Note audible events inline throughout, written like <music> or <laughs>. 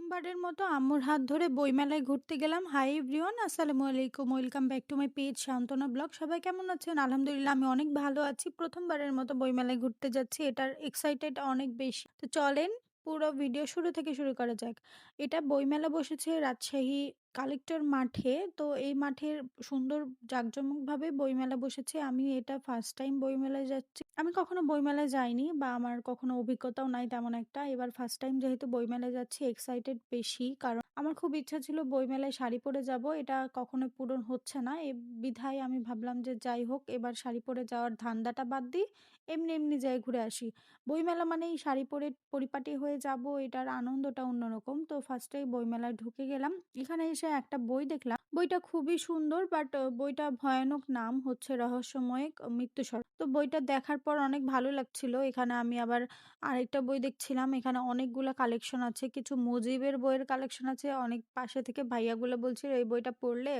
প্রথমবারের মতো আম্মুর হাত ধরে বইমেলায় ঘুরতে গেলাম। হাই এভরিওয়ান আসসালামু আলাইকুম। Welcome back to my page Shantona blog সবাই কেমন আছেন? আলহামদুলিল্লাহ, আমি অনেক ভালো আছি। প্রথমবারের মতো বইমেলায় ঘুরতে যাচ্ছি। এটার এক্সাইটেড অনেক বেশি। তো চলেন পুরো ভিডিও শুরু থেকে শুরু করা যাক। এটা বইমেলা বসেছে রাজশাহী কালেক্টর মাঠে, তো এই মাঠের সুন্দর জাঁকজমকভাবে বইমেলা বসেছে। আমি এটা ফার্স্ট টাইম বইমেলায় যাচ্ছি। আমি কখনো বইমেলায় যাইনি বা আমার কখনো অভিজ্ঞতাও নাই তেমন একটা। এবার ফার্স্ট টাইম যেহেতু বইমেলায় যাচ্ছি এক্সাইটেড বেশি কারণ আমার খুব ইচ্ছা ছিল বইমেলায় শাড়ি পরে যাব। এটা কখনো পূরণ হচ্ছে না। এ বিধায় আমি ভাবলাম যে যাই হোক, এবার শাড়ি পরে যাওয়ার ধান্দাটা বাদ দিই, এমনি এমনি যাই ঘুরে আসি। বইমেলা মানেই শাড়ি পরে পরিপাটি হয়ে যাব, এটার আনন্দটা অন্যরকম। তো ফার্স্টেই বইমেলায় ঢুকে গেলাম। এখানে এসে একটা বই দেখলাম। বইটা খুবই সুন্দর বাট বইটা ভয়ানক নাম হচ্ছে রহস্যময় মৃত্যুস্বর তো বইটা দেখার পর অনেক ভালো লাগছিল। এখানে আমি আবার আরেকটা বই দেখছিলাম। এখানে অনেকগুলো কালেকশন আছে। কিছু মুজিবের বইয়ের কালেকশন আছে অনেক পাশে থেকে ভাইয়াগুলো বলছিল, এই বইটা পড়লে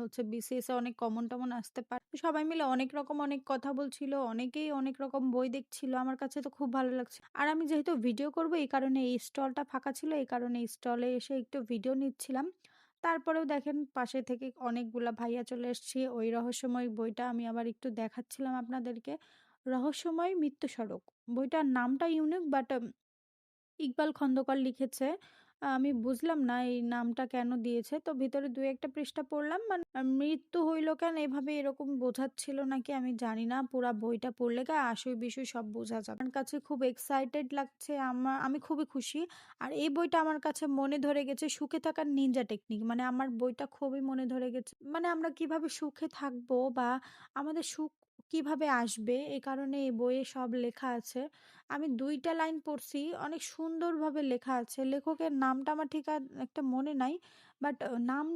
হচ্ছে বিসিএস অনেক কমন টমন আসতে পারে। সবাই মিলে অনেক রকম অনেক কথা বলছিল, অনেকেই অনেক রকম বই দেখছিল। আমার কাছে তো খুব ভালো লাগছে। আর আমি যেহেতু ভিডিও করব, এই কারণে এই স্টলটা ফাঁকা ছিল, এই কারণে স্টলে এসে একটু ভিডিও নিচ্ছিলাম। তারপরেও দেখেন পাশে থেকে অনেকগুলা ভাইয়া চলে এসছি। ওই রহস্যময় বইটা আমি আবার একটু দেখাচ্ছিলাম আপনাদেরকে। রহস্যময় মৃত্যু সড়ক বইটার নামটা ইউনিক বাট ইকবাল খন্দকার লিখেছে। আমি বুঝলাম না এই নামটা কেন দিয়েছে। তো ভিতরে দু একটা পৃষ্ঠা পড়লাম। মানে মৃত্যু হইল কেন? এভাবে এরকম বোঝাচ্ছিল নাকি আমি জানি না। পুরা বইটা পড়লে গা আসই বিষয় সব বোঝা যাবে। আমার কাছে খুব এক্সাইটেড লাগছে। আমার আমি খুবই খুশি। আর এই বইটা আমার কাছে মনে ধরে গেছে সুখে থাকার নিনজা টেকনিক মানে আমার বইটা খুবই মনে ধরে গেছে। মানে আমরা কীভাবে সুখে থাকব বা আমাদের সুখ কীভাবে আসবে? এ কারণে এই বইয়ে সব লেখা আছে। আমি দুইটা লাইন পড়ছি, অনেক সুন্দরভাবে লেখা আছে। লেখকের নামটা আমার ঠিক আর একটা মনে নাই, বাট নাম,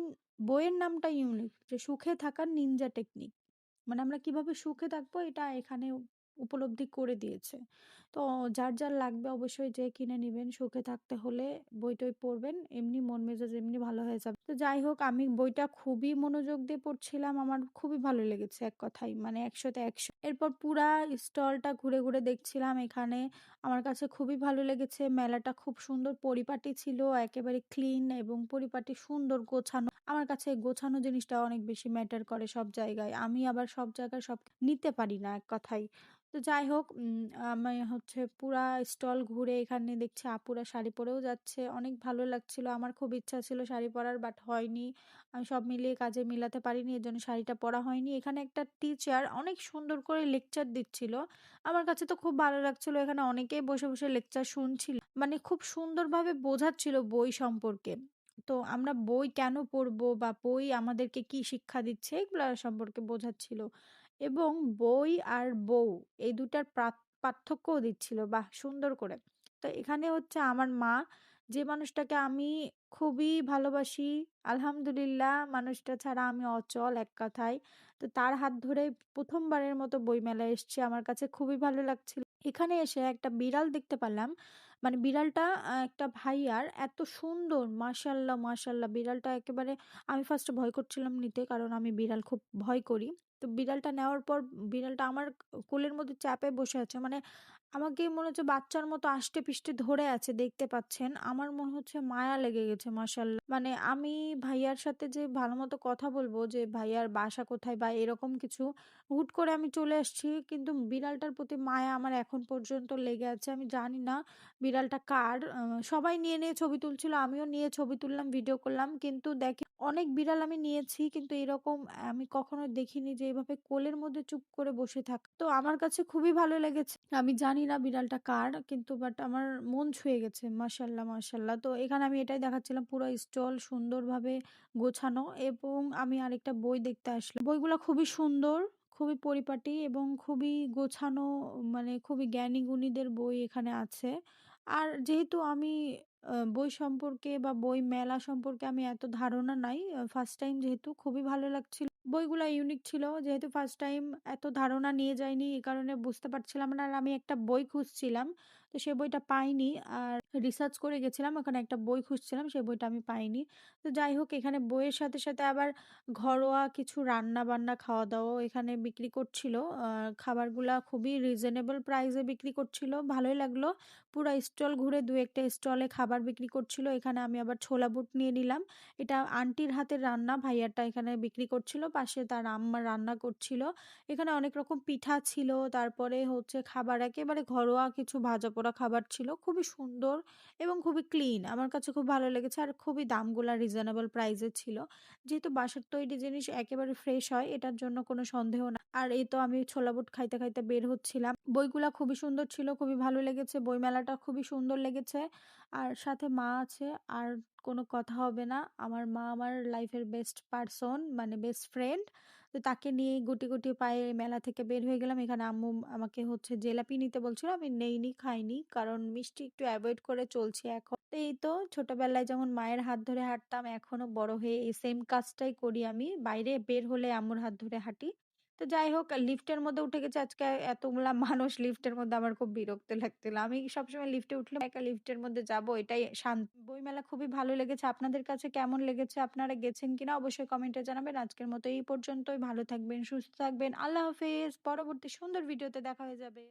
বইয়ের নামটা ইউনিক, যে সুখে থাকার নিনজা টেকনিক। মানে আমরা কীভাবে সুখে থাকব, এটা এখানে উপলব্ধি করে দিয়েছে। তো যার যার লাগবে অবশ্যই যে কিনে নেবেন, সুখে থাকতে হলে বই টই পড়বেন, এমনি মন মেজাজ এমনি ভালো হয়ে যাবে। তো যাই হোক, আমি বইটা খুবই মনোযোগ দিয়ে পড়ছিলাম, আমার খুবই ভালো লেগেছে এক কথাই মানে একশোতে একশো। এরপর পুরা স্টলটা ঘুরে ঘুরে দেখছিলাম এখানে। আমার কাছে খুবই ভালো লেগেছে, মেলাটা খুব সুন্দর, পরিপাটি ছিল, একেবারে ক্লিন এবং পরিপাটি সুন্দর গোছানো। আমার কাছে গোছানো জিনিসটা অনেক বেশি ম্যাটার করে সব জায়গায়। আমি আবার সব জায়গায় সব নিতে পারি না এক কথাই তো যাই হোক আমি হচ্ছে পুরা স্টল ঘুরে এখানে দেখছি আপুরা শাড়ি পরেও যাচ্ছে। অনেক ভালো লাগছিল। আমার খুব ইচ্ছা ছিল শাড়ি পরার বাট হয়নি। আমি সব মিলিয়ে কাজে মিলাতে পারিনি, এর জন্য শাড়িটা পরা হয়নি। এখানে একটা টিচার অনেক সুন্দর করে লেকচার দিচ্ছিল। আমার কাছে তো খুব ভালো লাগছিল। এখানে অনেকেই বসে বসে লেকচার শুনছিল। মানে খুব সুন্দরভাবে বোঝাচ্ছিল বই সম্পর্কে। তো আমরা বই কেন পড়ব বা বই আমাদেরকে কি শিক্ষা দিচ্ছে, এগুলো সম্পর্কে বোঝাচ্ছিল। এবং বই আর বউ এই দুটার পার্থক্যও দিচ্ছিল। বাহ! সুন্দর করে। তো এখানে হচ্ছে আমার মা যে মানুষটাকে আমি খুবই ভালোবাসি, আলহামদুলিল্লাহ মানুষটা ছাড়া আমি অচল এক কথায়। তো তার হাত ধরে প্রথমবারের মতো বইমেলায় এসছে আমার কাছে, খুবই ভালো লাগছিল। এখানে এসে একটা বিড়াল দেখতে পারলাম। মানে বিড়ালটা একটা ভাইয়ার এত সুন্দর মাশাল্লাহ মাশাল্লাহ বিড়ালটা একেবারে আমি ফার্স্টে ভয় করছিলাম নিতে কারণ আমি বিড়াল খুব ভয় করি। তো বিড়ালটা নেওয়ার পর বিড়ালটা আমার কোলের মধ্যে চাপে বসে আছে। মানে আমাকে মনে হচ্ছে বাচ্চার মতো আষ্টে পিষ্টে ধরে আছে, দেখতে পাচ্ছেন। আমার মনে হচ্ছে মায়া লেগে গেছে মাসাল্লাহ মানে আমি ভাইয়ার সাথে যে ভালো মতো কথা বলব, যে ভাইয়ার বাসা কোথায় বা এরকম কিছু, হুট করে আমি চলে আসছি। কিন্তু বিড়ালটার প্রতি মায়া আমার এখন পর্যন্ত লেগে আছে। আমি জানি না বিড়ালটা কার। সবাই নিয়ে নিয়ে ছবি তুলছিল, আমিও নিয়ে ছবি তুললাম, ভিডিও করলাম। কিন্তু দেখে অনেক বিড়াল আমি নিয়েছি, কিন্তু এরকম আমি কখনো দেখিনি যে এভাবে কোলের মধ্যে চুপ করে বসে থাক। তো আমার কাছে খুবই ভালো লেগেছে। আমি জানি না বিড়ালটা কার, কিন্তু বাট আমার মন ছুঁয়ে গেছে। মাসাল্লাহ মাসাল্লাহ তো এখানে আমি এটাই দেখাচ্ছিলাম, পুরো স্টল সুন্দরভাবে গোছানো এবং আমি আরেকটা বই দেখতে আসলাম। বইগুলো খুবই সুন্দর, খুবই পরিপাটি এবং খুবই গোছানো মানে খুবই জ্ঞানী গুণীদের বই এখানে আছে। আর যেহেতু আমি বই সম্পর্কে বা বই মেলা সম্পর্কে আমি এত ধারণা নাই ফার্স্ট টাইম যেহেতু খুবই ভালো লাগছিল বইগুলা ইউনিক ছিল। যেহেতু ফার্স্ট টাইম এত ধারণা নিয়ে যাইনি, এ কারণে বুঝতে পারছিলাম না। আর আমি একটা বই খুঁজছিলাম। তো সে বইটা পাইনি। আর রিসার্চ করে গেছিলাম। ওখানে একটা বই খুঁজছিলাম, সেই বইটা আমি পাইনি। তো যাই হোক এখানে বইয়ের সাথে, সাথে আবার ঘরোয়া কিছু রান্না-বান্না, খাওয়া-দাওয়াও এখানে বিক্রি করছিল। আ খাবারগুলা খুবই রিজনেবল প্রাইস বিক্রি করছিল। ভালোই লাগল। পুরা স্টল ঘুরে ২-১ টা স্টলে খাবার বিক্রি করছিল। এখানে আমি আবার ছোলা বুট নিয়ে নিলাম। এটা আন্টির হাতের রান্না। ভাইয়ারটা এখানে বিক্রি করছিল। পাশে তার আম্মা রান্না করছিল। এখানে অনেক রকম পিঠা ছিল। তারপরে হচ্ছে খাবার একেবারে ঘরোয়া কিছু ভাজাপোড়া খাবার ছিল। খুবই সুন্দর এবং খুবই ক্লিন। আমার কাছে খুব ভালো লেগেছে। আর খুবই দামগুলা রিজনেবল প্রাইস এ ছিল। যেহেতু বাসার তৈরি জিনিস একেবারে ফ্রেশ হয়, এটার জন্য কোনো সন্দেহ না। আর এই তো আমি ছোলা বুট খাইতে, খাইতে বের হচ্ছিলাম। বইগুলা খুবই সুন্দর ছিল। খুবই ভালো লেগেছে। বইমেলাটা খুবই সুন্দর লেগেছে। আর সাথে মা আছে। আর কোনো কথা হবে না। আমার মা আমার লাইফের বেস্ট পারসন মানে বেস্ট ফ্রেন্ড। তো তাকে নিয়েই গুটি, গুটি পায়ে মেলা থেকে বের হয়ে গেলাম। এখানে আম্মু আমাকে হচ্ছে জেলাপি নিতে বলছিল। আমি নেইনি, খাইনি। কারণ মিষ্টি একটু অ্যাভয়েড করে চলছি এখন। এই তো ছোটবেলায় যেমন মায়ের হাত ধরে হাঁটতাম, এখনও বড় হয়ে এই সেম কাজটাই করি আমি। বাইরে বের হলে আম্মুর হাত ধরে হাঁটি। তো যাই হোক লিফটের মধ্যে উঠে গেছে আজকে এতগুলা <laughs> মানুষ লিফটের মধ্যে আমার খুব বিরক্ত লাগছিল। আমি সবসময় লিফটে উঠলে একা লিফটের মধ্যে যাব এটাই শান্তি বইমেলা খুবই ভালো লেগেছে। আপনাদের কাছে কেমন লেগেছে? আপনারা গেছেন কিনা অবশ্যই কমেন্টে জানাবেন। আজকের মতো এই পর্যন্তই। ভালো থাকবেন, সুস্থ থাকবেন। আল্লাহ হাফেজ। পরবর্তী সুন্দর ভিডিওতে দেখা হয়ে যাবে।